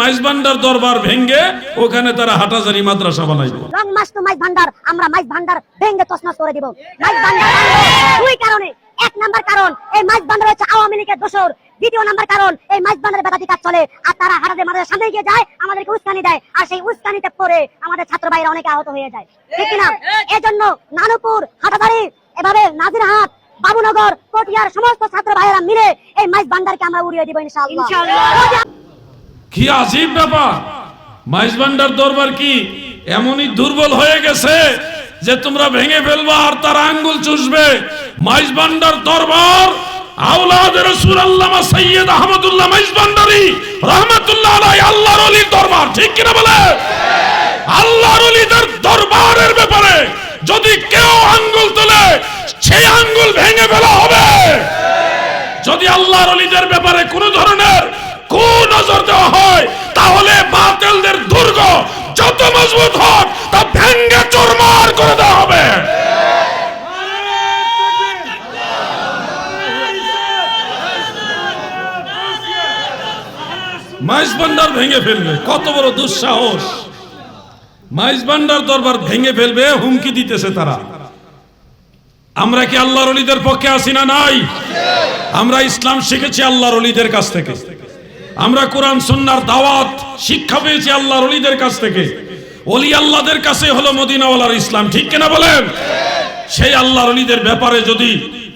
মাইজবান্ডার দরবার ভেঙ্গে ওখানে তারা হাটাজারি মাদ্রাসা বানাইবে long march to Maizbhandar আমরা মাইক ভান্ডার ভেঙে তছনছ করে দিব। মাইক ভান্ডার দুই কারণে। এক নাম্বার কারণ এই মাইক ভান্ডার হচ্ছে আওয়ামী লীগের দোষর। দ্বিতীয় নাম্বার কারণ এই মাইক ভান্ডারের বেদাতি কাজ চলে। আর তারা হারাদের মাঝে সামনে গিয়ে যায় আমাদেরকে উস্কানি দেয়। আর সেই উস্কানিতে পড়ে আমাদের ছাত্র ভাইরা অনেকে আহত হয়ে যায়। ঠিক কিনা? এজন্য নানুপুর হাটাদারি এভাবে নাজিরহাট বাবুনগর পটিয়ার সমস্ত ছাত্র ভাইয়েরা মিলে এই মাইক ভান্ডারকে আমরা উড়িয়ে দিব ইনশাআল্লাহ। কি আজীব ব্যাপার। মাইজবান্ডার দরবার কি এমনই দুর্বল হয়ে গেছে যে তোমরা ভেঙে ফেলবা আর তার আঙ্গুল চুষবে? মাইজবান্ডার দরবার আওলাদ আহমদুল্লাহ আল্লাহর ওলির দরবার, ঠিক কিনা বলে? আল্লাহর ওলিদের দরবারের ব্যাপারে যদি কেউ আঙ্গুল তোলে, সেই আঙ্গুল ভেঙে ফেলা হবে। যদি আল্লাহর অলিদের ব্যাপারে কোনো ধরনের কু নজর দেওয়া হয় তাহলে বাতিলদের দুর্গ যত মজবুত হোক তা ভেঙ্গে চুরমার করে দেওয়া হবে মাইজ ভান্ডার ভেঙে ফেলবে। কত বড় দুঃসাহস। মাইজ ভান্ডার দরবার ভেঙে ফেলবে, হুমকি দিতেছে তারা। আমরা কি আল্লাহর অলিদের পক্ষে আসি না নাই? আমরা ইসলাম শিখেছি আল্লাহর অলিদের কাছ থেকে। আমরা কোরআন সুন্নার দাওয়াত, শিক্ষা পেয়েছি আল্লাহর অলিদের কাছ থেকে। অলি আল্লাহদের কাছে হলো মদিনাওয়ালার ইসলাম। ঠিক কিনা বলেন? সেই আল্লাহর অলিদের ব্যাপারে যদি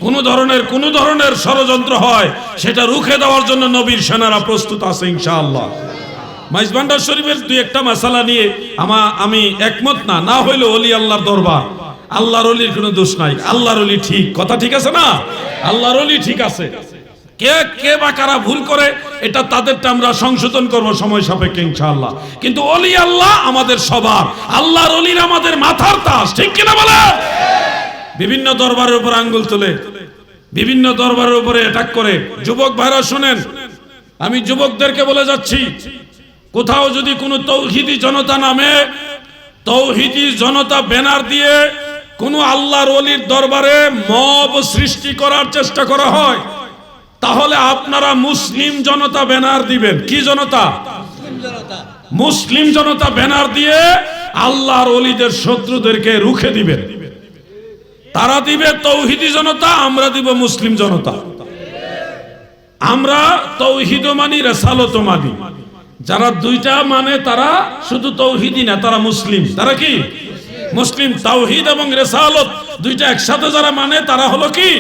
কোনো ধরনের কোনো ধরনের ষড়যন্ত্র হয়, সেটা রুখে দেওয়ার জন্য নবীর সেনারা প্রস্তুত আছে ইনশাআল্লাহ। মাইজবান্ডার শরীফের দুই একটা মশালা নিয়ে আমা, আমি একমত না না হইলে অলি আল্লাহর দরবার। আল্লাহর অলির কোনো দোষ নাই, আল্লাহর অলি ঠিক। কথা ঠিক আছে না? আল্লাহর অলি ঠিক আছে। কে কে বা কারা ভুল করে, এটা তাদেরটা আমরা সংশোধন করব সময় সাপেক্ষে ইনশাআল্লাহ। কিন্তু অলি আল্লাহ আমাদের সবার, আল্লাহর অলির আমাদের মাথার তাস, ঠিক কিনা বলে বিভিন্ন দরবারের উপর আঙ্গুল তোলে, বিভিন্ন দরবারের উপরে অ্যাটাক করে। যুবক ভাইরা শুনেন, আমি যুবকদেরকে বলে যাচ্ছি, কোথাও যদি কোনো তৌহিদি জনতা নামে, তৌহিদি জনতা ব্যানার দিয়ে কোনো আল্লাহর অলির দরবারে মব সৃষ্টি করার চেষ্টা করা হয়, তাহলে আপনারা মুসলিম জনতা ব্যানার দিবেন। কি জনতা? মুসলিম জনতা ব্যানার দিয়ে আল্লাহর অলিদের শত্রুদেরকে রুখে দিবেন। তারা দিবে তৌহিদি জনতা, আমরা দিব মুসলিম জনতা। আমরা তৌহিদ মানি রেসালত মানি। যারা দুইটা মানে তারা শুধু তৌহিদি না, তারা মুসলিম। তারা কি? মুসলিম। তাওহিদ এবং রেসালত দুইটা একসাথে যারা মানে তারা হলো কি?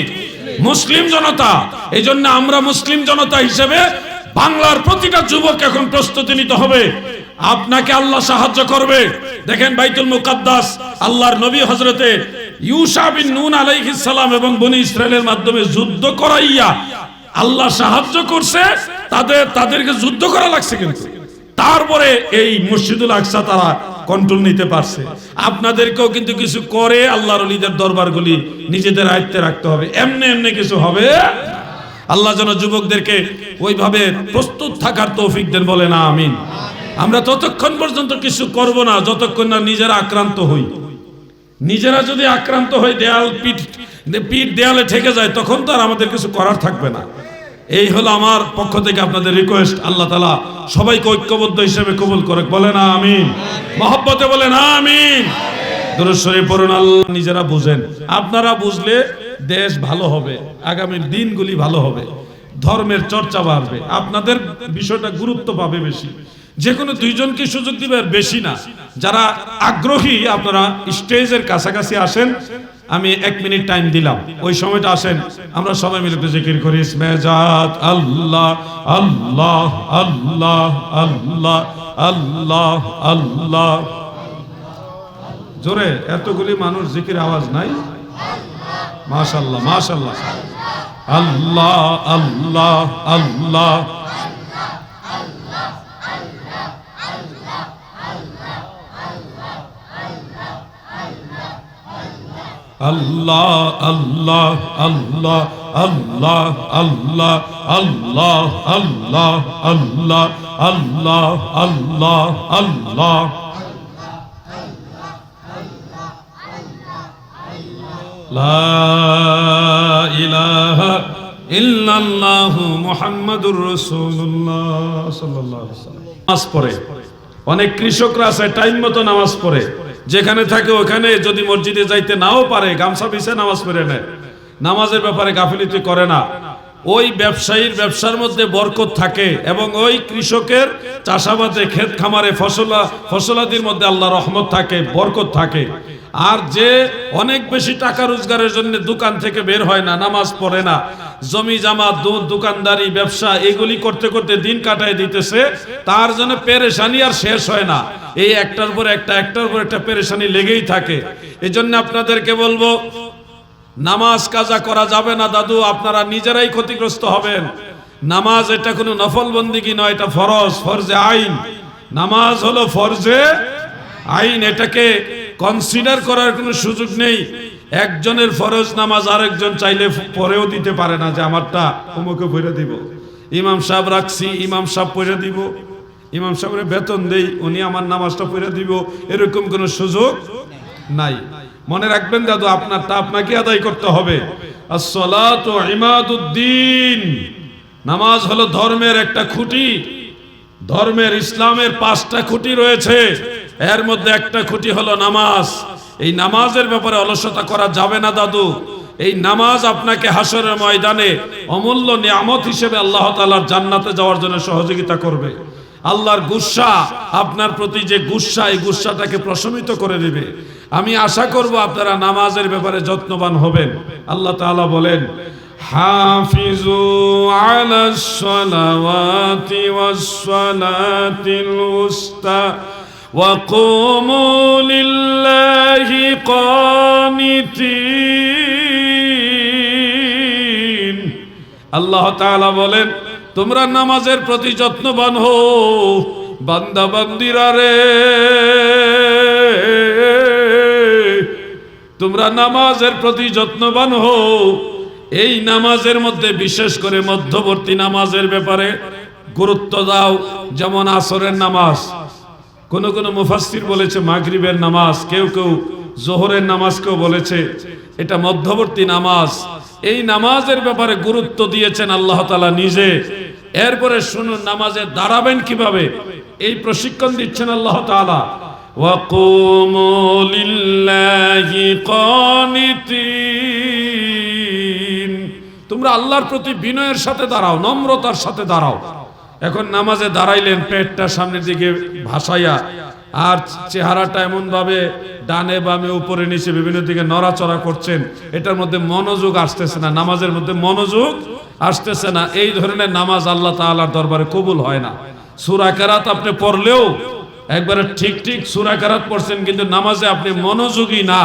মুসলিম জনতা। এই জন্য আমরা মুসলিম জনতা হিসেবে বাংলার প্রতিটা যুবক এখন প্রস্তুতি নিতে হবে। আপনাকে আল্লাহ সাহায্য করবে। দেখেন বাইতুল মুকাদ্দাস, আল্লাহর নবী হজরতে ইউসা বিন নুন আলাইহিস সালাম এবং বনি ইসরায়েলের মাধ্যমে যুদ্ধ করাইয়া আল্লাহ সাহায্য করছে, তাদের, তাদেরকে যুদ্ধ করা লাগছে কিন্তু। তারপরে এই মসজিদুল আকসা তারা কন্ট্রোল নিতে পারছে। আপনাদেরকেও কিন্তু কিছু করে আল্লাহর অলিদের দরবারগুলি নিজেদের আয়ত্তে রাখতে হবে। এমনি এমনি কিছু হবে? আল্লাহ যেন যুবকদেরকে ওইভাবে প্রস্তুত থাকার তৌফিক দেন বলে না আমিন। আমরা ততক্ষণ পর্যন্ত কিছু করব না, যতক্ষণ না নিজেরা আক্রান্ত হই। নিজেরা যদি আক্রান্ত হই দেয়াল পিঠ পিঠ দেয়ালে ঠেকে যায়, তখন তো আর আমাদের কিছু করার থাকবে না। এই হলো আমার পক্ষ থেকে আপনাদের রিকোয়েস্ট আল্লাহ তালা সবাইকে ঐক্যবদ্ধ হিসেবে কবুল করে বলে না আমিন। মহব্বতে বলে না আল্লাহ নিজেরা বুঝেন। আপনারা বুঝলে দেশ ভালো হবে আগামী দিনগুলি ভালো হবে। ধর্মের চর্চা বাড়বে। আপনাদের বিষয়টা গুরুত্ব পাবে বেশি। যে কোনো দুইজনকে সুযোগ দিবে বেশি না। যারা আগ্রহী, আপনারা স্টেজের কাছাকাছি আসেন। আমি এক মিনিট টাইম দিলাম। ওই সময়টা আসেন। আমরা সবাই মিলে একটু জিকির করি। মেজাত আল্লাহ আল্লাহ আল্লাহ আল্লাহ আল্লাহ আল্লাহ। জোরে, এতগুলি মানুষ জিকির আওয়াজ নাই? মাশাল্লাহ মাশাল্লাহ আল্লাহ আল্লাহ আল্লাহ। আল্লাহ আল্লাহ আল্লাহ আল্লাহ আল্লাহ আল্লাহ আল্লাহ আল্লাহ আল্লাহ আল্লাহ আল্লাহ লা ইলাহা ইল্লাল্লাহু মুহাম্মাদুর রাসূলুল্লাহ সাল্লাল্লাহু নামাজ পড়ে অনেক কৃষকরা আছে টাইম মতো নামাজ পড়ে যেখানে থাকে ওখানে যদি মসজিদে যাইতে নাও পারে, গামছা পিছে নামাজ পড়ে নেয়। নামাজের ব্যাপারে গাফিলিতি করে না। ওই ব্যবসায়ীর ব্যবসার মধ্যে বরকত থাকে এবং ওই কৃষকের চাষাবাদে, ক্ষেত খামারে, ফসলা, ফসলাদির মধ্যে আল্লাহ রহমত থাকে, বরকত থাকে। আর যে অনেক বেশি টাকা রোজগারের জন্য দোকান থেকে বের হয় না, নামাজ পড়ে না, জমি জামা দুধ, দোকানদারি, ব্যবসা, এগুলি করতে করতে দিন কাটায় দিতেছে, তার জন্য পেরেশানি আর শেষ হয় না। এই একটার পর একটা, একটার পর একটা পেরেশানি লেগেই থাকে। এই জন্য আপনাদেরকে বলব, নামাজ কাজা করা যাবে না দাদু, আপনারা নিজেরাই ক্ষতিগ্রস্ত হবেন। নামাজ এটা কোনো নফল বন্দিগি নয়, এটা ফরজ, ফরজে আইন। নামাজ হলো ফরজে আইন, এটাকে কনসিডার করার কোনো সুযোগ নেই। একজনের ফরজ নামাজ আরেকজন চাইলে পরেও দিতে পারে না যে আমারটা অমুকে পড়ে দিব। ইমাম সাহেব রাখছি, ইমাম সাহেব পড়ে দিব। ইমাম সাহেবের বেতন দেই, উনি আমার নামাজটা পড়ে দিব। এরকম কোনো সুযোগ নাই। মনে রাখবেন দাদু, আপনারটা আপনাকে আদায় করতে হবে। নামাজ হলো ধর্মের একটা খুঁটি। ধর্মের ইসলামের পাঁচটা খুঁটি রয়েছে। এর মধ্যে একটা খুঁটি হলো নামাজ। এই নামাজের ব্যাপারে অলসতা করা যাবে না, দাদু। এই নামাজ আপনাকে হাসরের ময়দানে অমূল্য নিয়ামত হিসেবে আল্লাহ তাআলার জান্নাতে যাওয়ার জন্য সহযোগিতা করবে। আল্লাহর গুসা আপনার প্রতি যে গুসা, এই গুসাটাকে প্রশমিত করে দিবে আমি আশা করব আপনারা নামাজের ব্যাপারে যত্নবান হবেন। আল্লাহ তাআলা বলেন, হাফিজু আলাস সালাওয়াতি উস্তা। وقوموا لله قانتين আল্লাহ তাআলা বলেন তোমরা নামাজের প্রতি যত্নবান হো বান্দা বান্দিরা রে তোমরা নামাজের প্রতি যত্নবান হো এই নামাজের মধ্যে বিশেষ করে মধ্যবর্তী নামাজের ব্যাপারে গুরুত্ব দাও যেমন আসরের নামাজ কোন কোন মুফাসির বলেছে মাগরিবের নামাজ, কেউ কেউ জোহরের নামাজকেও বলেছে, এটা মধ্যবর্তী নামাজ। এই নামাজের ব্যাপারে গুরুত্ব দিয়েছেন আল্লাহ তালা নিজে। এরপরে শুনুন, নামাজে দাঁড়াবেন কীভাবে? এই প্রশিক্ষণ দিচ্ছেন আল্লাহ তালা তোমরা আল্লাহর প্রতি বিনয়ের সাথে দাঁড়াও, নম্রতার সাথে দাঁড়াও। এখন নামাজে দাঁড়াইলেন, পেটটা সামনের দিকে ভাসাইয়া, আর চেহারাটা এমন ভাবে ডানে বামে উপরে নিচে বিভিন্ন দিকে নড়াচড়া করছেন, এটার মধ্যে মনোযোগ আসতেছে না, নামাজের মধ্যে মনোযোগ আসতেছে না। এই ধরনের নামাজ আল্লাহ তাআলার দরবারে কবুল হয় না। সূরা কেরাত আপনি পড়লেও একবারে ঠিক ঠিক সূরা কেরাত পড়ছেন, কিন্তু নামাজে আপনি মনোযোগী না,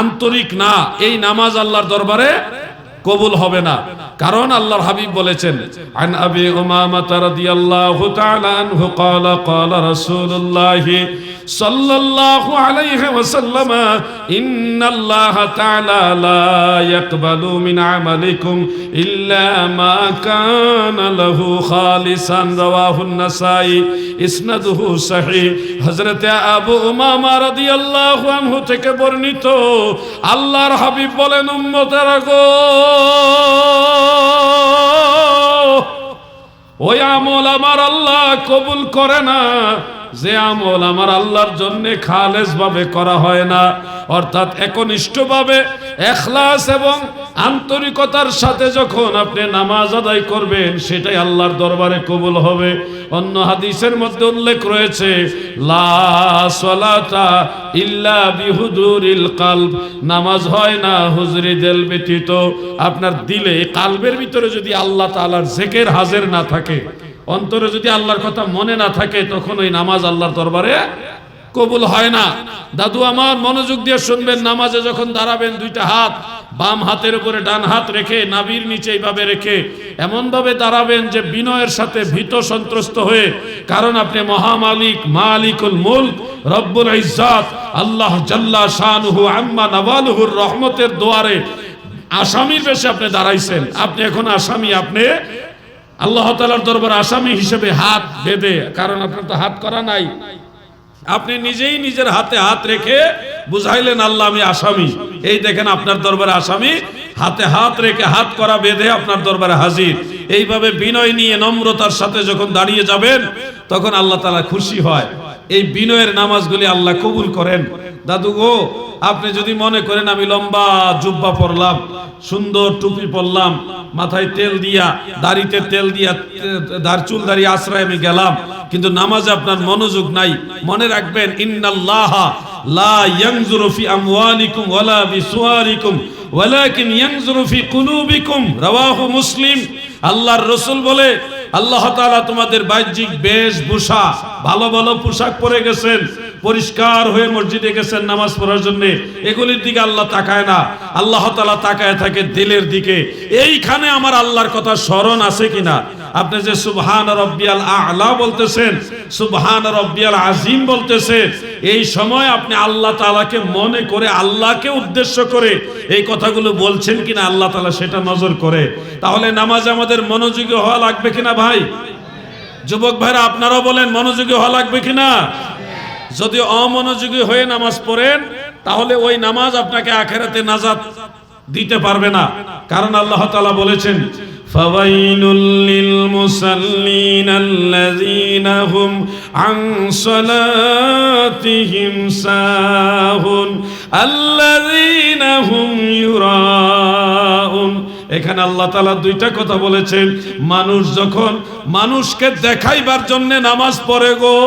আন্তরিক না, এই নামাজ আল্লাহর দরবারে কবুল হবে না। কারণ আল্লাহর হাবিব বলেছেন, আন আবি উমামাতা রাদিয়াল্লাহু তাআলা আনহু ক্বালা ক্বালা রাসূলুল্লাহ সাল্লাল্লাহু আলাইহি ওয়াসাল্লাম, ইন্নাল্লাহ তাআলা লা ইয়াকবালু মিন আমালিকুম ইল্লা মা কানা লাহু খালিসান রাওয়াহু নাসাই ইসনাদুহু সহিহ। হযরত আবু উমামা রাদিয়াল্লাহু আনহু থেকে বর্ণিত, আল্লাহর হাবিব বলেন, উম্মতেরা গো ওই আমল আমার আল্লাহ কবুল করে না। যে আমল আমার আল্লাহর জন্য খালেস ভাবে করা হয় না। অর্থাৎ একনিষ্ঠ ভাবে এখলাস এবং আন্তরিকতার সাথে যখন আপনি নামাজ আদায় করবেন, সেটাই আল্লাহর দরবারে কবুল হবে। অন্য হাদিসের মধ্যে উল্লেখ রয়েছে ইল্লা বিহুদুরিল নামাজ হয় না হুজরি দেল ব্যতীত। আপনার দিলে, কালবের ভিতরে যদি আল্লাহ তাআলার জেকের হাজের না থাকে, অন্তরে যদি আল্লাহর কথা মনে না থাকে, তখন ওই নামাজ আল্লাহর দরবারে কবুল হয় না। দাদু আমার মনোযোগ দিয়ে শুনবেন, নামাজে যখন দাঁড়াবেন, দুইটা হাত বাম হাতের উপরে ডান হাত রেখে নাবির নিচে এইভাবে রেখে এমন ভাবে দাঁড়াবেন যে বিনয়ের সাথে ভীত সন্ত্রস্ত হয়ে, কারণ আপনি মহামালিক, মালিকুল মুলক, রব্বুল ইজ্জাত, আল্লাহ জাল্লা শানুহু আম্মা নওয়ালুহুর রহমতের দোয়ারে আসামির বেশে আপনি দাঁড়াইছেন। আপনি এখন আসামি, আপনি আল্লাহ তালার দরবার আসামি হিসেবে হাত বেঁধে, কারণ আপনার তো হাত করা নাই। আপনি নিজেই নিজের হাতে হাত রেখে বুঝাইলেন, আল্লাহ, আমি আসামি। এই দেখেন আপনার দরবারে আসামি। হাতে হাত রেখে হাত করা বেঁধে আপনার দরবারে হাজির। এইভাবে বিনয় নিয়ে নম্রতার সাথে যখন দাঁড়িয়ে যাবেন, তখন আল্লাহ তালা খুশি হয়। এই বিনয়ের নামাজগুলি আল্লাহ কবুল করেন। দাদু গো, আপনি যদি মনে করেন আমি লম্বা জুব্বা পরলাম, সুন্দর টুপি পরলাম, মাথায় তেল দিয়া, দাড়িতে তেল দিয়া, দার চুল দাড়ি আশ্রয় আমি গেলাম, কিন্তু নামাজে আপনার মনোযোগ নাই, মনে রাখবেন, ইন্নাল্লাহ লা ইয়ানজুরু ফি আমওয়ালিকুম ওয়ালা বিসুয়ারিকুম ওয়ালাকিন ইয়ানজুরু ফি কুলুবিকুম, রাওয়াহু মুসলিম। আল্লাহর রাসূল বলে আল্লাহ তালা তোমাদের বাহ্যিক বেশভূষা ভালো ভালো পোশাক পরে গেছেন, পরিষ্কার হয়ে মসজিদে গেছেন নামাজ পড়ার জন্য। এগুলির দিকে আল্লাহ তাকায় না। আল্লাহ তালা তাকায় থাকে দিলের দিকে। এইখানে আমার আল্লাহর কথা স্মরণ আছে কিনা? আপনি যে সুবহান রব্বিয়াল আলা বলতেছেন, সুবহান রব্বিয়াল আজিম বলতেছেন, এই সময় আপনি আল্লাহ তাআলাকে মনে করে, আল্লাহকে উদ্দেশ্য করে এই কথাগুলো বলছেন কিনা আল্লাহ তালা সেটা নজর করে। তাহলে নামাজ আমাদের মনোযোগী হওয়া লাগবে কিনা ভাই? যুবক ভাইরা, আপনারাও বলেন মনোযোগী হওয়া লাগবে কিনা? যদি অমনোযোগী হয়ে নামাজ পড়েন, তাহলে ওই নামাজ আপনাকে আখেরাতে নাজাত দিতে পারবে না কারণ আল্লাহ তাআলা বলেছেন فويل للمصلين الذين هم عن صلاتهم ساهون الذين هم يراءون এখানে আল্লাহ তালা দুইটা কথা বলেছেন মানুষ যখন মানুষকে দেখাইবার জন্য নামাজ পড়ে গো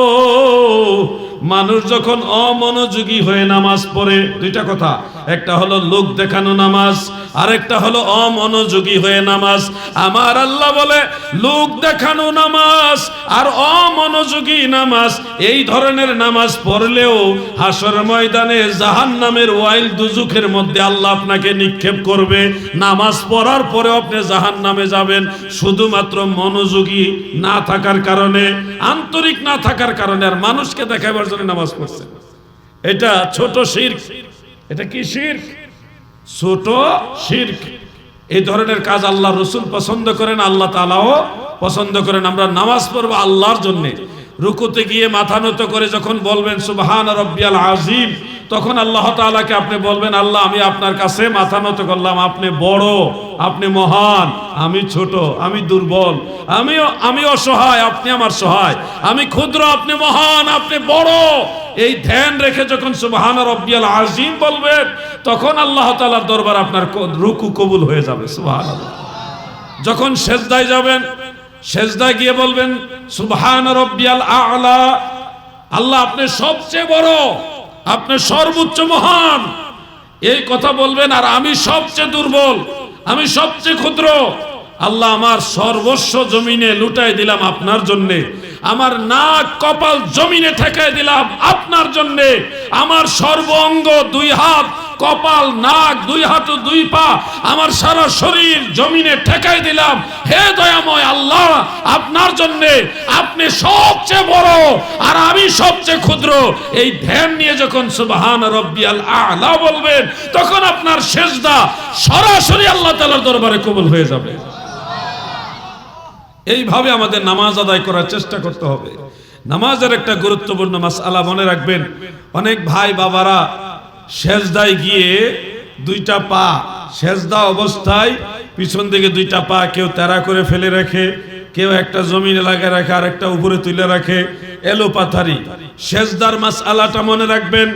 মানুষ যখন অমনোযোগী হয়ে নামাজ পড়ে, দুইটা কথা। একটা হলো লোক দেখানো নামাজ, আরেকটা হলো অমনোযোগী হয়ে নামাজ। আমার আল্লাহ বলে, লোক দেখানো নামাজ আর অমনোযোগী নামাজ, এই ধরনের নামাজ পড়লেও হাসর ময়দানে জাহান নামের ওয়াইল দুজুখের মধ্যে আল্লাহ আপনাকে নিক্ষেপ করবে। নামাজ পড়ার পরে আপনি জাহান নামে যাবেন, শুধুমাত্র মনোযোগী না থাকার কারণে, আন্তরিক না থাকার কারণে আর মানুষকে দেখাবার জন্য নামাজ পড়ছেন। এটা ছোট শির্ক। এটা কি শির্ক? ছোট শির্ক। এই ধরনের কাজ আল্লাহ রসুল পছন্দ করেন, আল্লাহ তালাও পছন্দ করেন। আমরা নামাজ পড়ব আল্লাহর জন্যে। রুকুতে গিয়ে মাথা নত করে যখন বলবেন, সুবহান রব্বিয়াল আজিম তখন আল্লাহ তাআলাকে আপনি বলবেন, আল্লাহ, আমি আপনার কাছে মাথা নত করলাম। আপনি বড়, আপনি মহান, আমি ছোট, আমি দুর্বল, আমিও আমি অসহায়, আপনি আমার সহায়, আমি ক্ষুদ্র, আপনি মহান, আপনি বড়। এই ধ্যান রেখে যখন সুবহান রব্বিয়াল আজিম বলবেন, তখন আল্লাহ তাআলার দরবার আপনার রুকু কবুল হয়ে যাবে, সুবহানাল্লাহ। যখন সেজদায় যাবেন, সেজদায় গিয়ে বলবেন, সুবহান রব্বিয়াল আ'লা, আল্লাহ, আপনি সবচেয়ে বড় আপনি সর্বোচ্চ মহান। এই কথা বলবেন আর আমি সবচেয়ে দুর্বল, আমি সবচেয়ে ক্ষুদ্র। আল্লাহ আমার সর্বস্ব জমিনে লুটাই দিলাম আপনার জন্য। আমার নাক কপাল জমিনে ঠেকাই দিলাম আপনার জন্য। আমার সর্ব অঙ্গ দুই হাত কপাল, নাক, দুই হাত দুই পা আমার সারা শরীর জমিনে ঠেকাই দিলাম। হে দয়াময় আল্লাহ, আপনার জন্য আপনি সবচেয়ে বড় আর আমি সবচেয়ে ক্ষুদ্র। এই ধ্যান নিয়ে যখন সুবহান রব্বিয়াল আলা বলবেন, তখন আপনার সেজদা সরাসরি আল্লাহ তাআলার দরবারে কবুল হয়ে যাবে। এইভাবে আমাদের নামাজ আদায় করার চেষ্টা করতে হবে। নামাজের একটা গুরুত্বপূর্ণ মাসআলা মনে রাখবেন। অনেক ভাই বাবারা সেজদায় গিয়ে দুইটা পা সেজদা অবস্থায়, পিছন দিকে দুইটা পা কেউ তেরা করে ফেলে রাখে, কেউ একটা জমিনে লাগিয়ে রাখে আর একটা উপরে তুলে রাখে। এলো পাথারি। সেজদার মাস আলাটা মনে রাখবেন